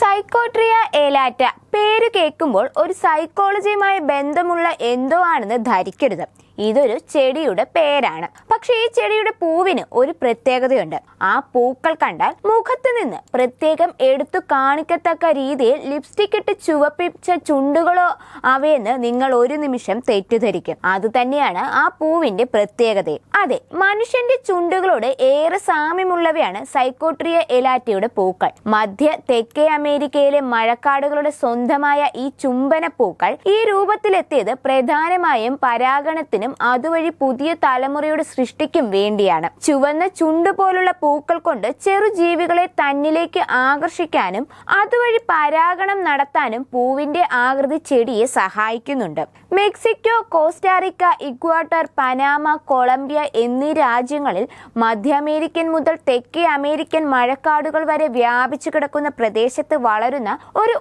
സൈക്കോട്രിയ ഏലാറ്റ. പേര് കേൾക്കുമ്പോൾ ഒരു സൈക്കോളജിയുമായി ബന്ധമുള്ള എന്തോ ആണെന്ന് ധരിക്കരുത്. ഇതൊരു ചെടിയുടെ പേരാണ്. പക്ഷെ ഈ ചെടിയുടെ പൂവിന് ഒരു പ്രത്യേകതയുണ്ട്. ആ പൂക്കൾ കണ്ടാൽ മുഖത്ത് നിന്ന് പ്രത്യേകം എടുത്തു കാണിക്കത്തക്ക രീതിയിൽ ലിപ്സ്റ്റിക് ഇട്ട് ചുവപ്പിച്ച ചുണ്ടുകളോ അവയെന്ന് നിങ്ങൾ ഒരു നിമിഷം തെറ്റിദ്ധരിക്കും. അത് തന്നെയാണ് ആ പൂവിന്റെ പ്രത്യേകത അതെ മനുഷ്യന്റെ ചുണ്ടുകളോട് ഏറെ സാമ്യമുള്ളവയാണ് സൈക്കോട്രിയ എലാറ്റയുടെ പൂക്കൾ. മധ്യ തെക്കേ അമേരിക്കയിലെ മഴക്കാടുകളുടെ സ്വന്തമായ ഈ ചുംബന പൂക്കൾ ഈ രൂപത്തിലെത്തിയത് പ്രധാനമായും പരാഗണത്തിനും അതുവഴി പുതിയ തലമുറയുടെ സൃഷ്ടിക്കും വേണ്ടിയാണ്. ചുവന്ന ചുണ്ട് പോലുള്ള പൂക്കൾ കൊണ്ട് ചെറു ജീവികളെ തന്നിലേക്ക് ആകർഷിക്കാനും അതുവഴി പരാഗണം നടത്താനും പൂവിന്റെ ആകൃതി ചെടിയെ സഹായിക്കുന്നുണ്ട്. Mexico Costa Rica Ecuador Panama Colombia എന്നീ രാജ്യങ്ങളിൽ മധ്യ അമേരിക്കൻ മുതൽ തെക്കേ അമേരിക്കൻ മഴക്കാടുകൾ വരെ വ്യാപിച്ചു കിടക്കുന്ന പ്രദേശത്ത് വളരുന്ന ഒരു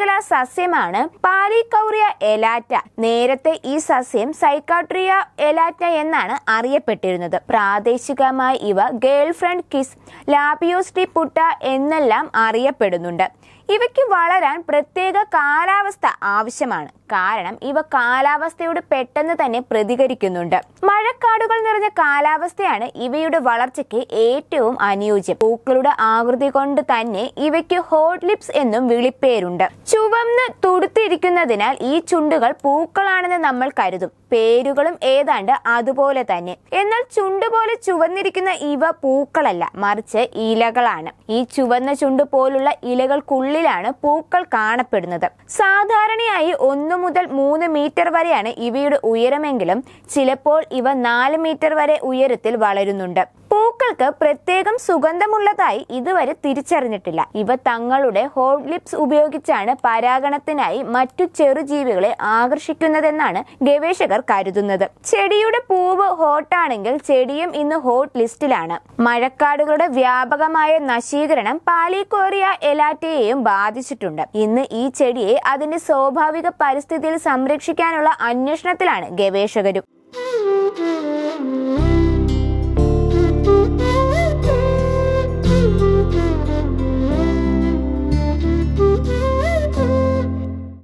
ഉഷ്ണമേഖലാ സസ്യമാണ് പാലിക്കൗറിയ എലാറ്റ. നേരത്തെ ഈ സസ്യം സൈക്കാട്രിയ എലാറ്റ എന്നാണ് അറിയപ്പെട്ടിരുന്നത്. പ്രാദേശികമായി ഇവ ഗേൾഫ്രണ്ട് കിസ് ലാബിയോസ്റ്റി പുട്ട എന്നെല്ലാം അറിയപ്പെടുന്നുണ്ട്. ഇവയ്ക്ക് വളരാൻ പ്രത്യേക കാലാവസ്ഥ ആവശ്യമാണ്. കാരണം ഇവ കാലാവസ്ഥയോട് പെട്ടെന്ന് തന്നെ പ്രതികരിക്കുന്നുണ്ട്. മഴക്കാടുകൾ നിറഞ്ഞ കാലാവസ്ഥയാണ് ഇവയുടെ വളർച്ചയ്ക്ക് ഏറ്റവും അനുയോജ്യം. പൂക്കളുടെ ആകൃതി കൊണ്ട് തന്നെ ഇവയ്ക്ക് ഹോട്ട് ലിപ്സ് എന്നും വിളിപ്പേരുണ്ട്. ചുവന്ന് തുടുത്തിരിക്കുന്നതിനാൽ ഈ ചുണ്ടുകൾ പൂക്കളാണെന്ന് നമ്മൾ കരുതും. പേരുകളും ഏതാണ്ട് അതുപോലെ തന്നെ. എന്നാൽ ചുണ്ട് പോലെ ചുവന്നിരിക്കുന്ന ഇവ പൂക്കളല്ല മറിച്ച് ഇലകളാണ്. ഈ ചുവന്ന ചുണ്ട് പോലുള്ള ഇലകൾക്കുള്ളിലാണ് പൂക്കൾ കാണപ്പെടുന്നത്. സാധാരണയായി ഒന്നു മുതൽ മൂന്ന് മീറ്റർ വരെയാണ് ഇവയുടെ ഉയരമെങ്കിലും ചിലപ്പോൾ ഇവ നാല് മീറ്റർ വരെ ഉയരത്തിൽ വളരുന്നുണ്ട്. പൂക്കൾക്ക് പ്രത്യേകം സുഗന്ധമുള്ളതായി ഇതുവരെ തിരിച്ചറിഞ്ഞിട്ടില്ല. ഇവ തങ്ങളുടെ ഹോട്ട് ലിപ്സ് ഉപയോഗിച്ചാണ് പരാഗണത്തിനായി മറ്റു ചെറുജീവികളെ ആകർഷിക്കുന്നതെന്നാണ് ഗവേഷകർ കരുതുന്നത്. ചെടിയുടെ പൂവ് ഹോട്ടാണെങ്കിൽ ചെടിയും ഇന്ന് ഹോട്ട് ലിസ്റ്റിലാണ്. മഴക്കാടുകളുടെ വ്യാപകമായ നശീകരണം പാലിക്കോറിയ എലാറ്റയെയും ബാധിച്ചിട്ടുണ്ട്. ഇന്ന് ഈ ചെടിയെ അതിന്റെ സ്വാഭാവിക പരിസ്ഥിതിയിൽ സംരക്ഷിക്കാനുള്ള അന്വേഷണത്തിലാണ് ഗവേഷകരും.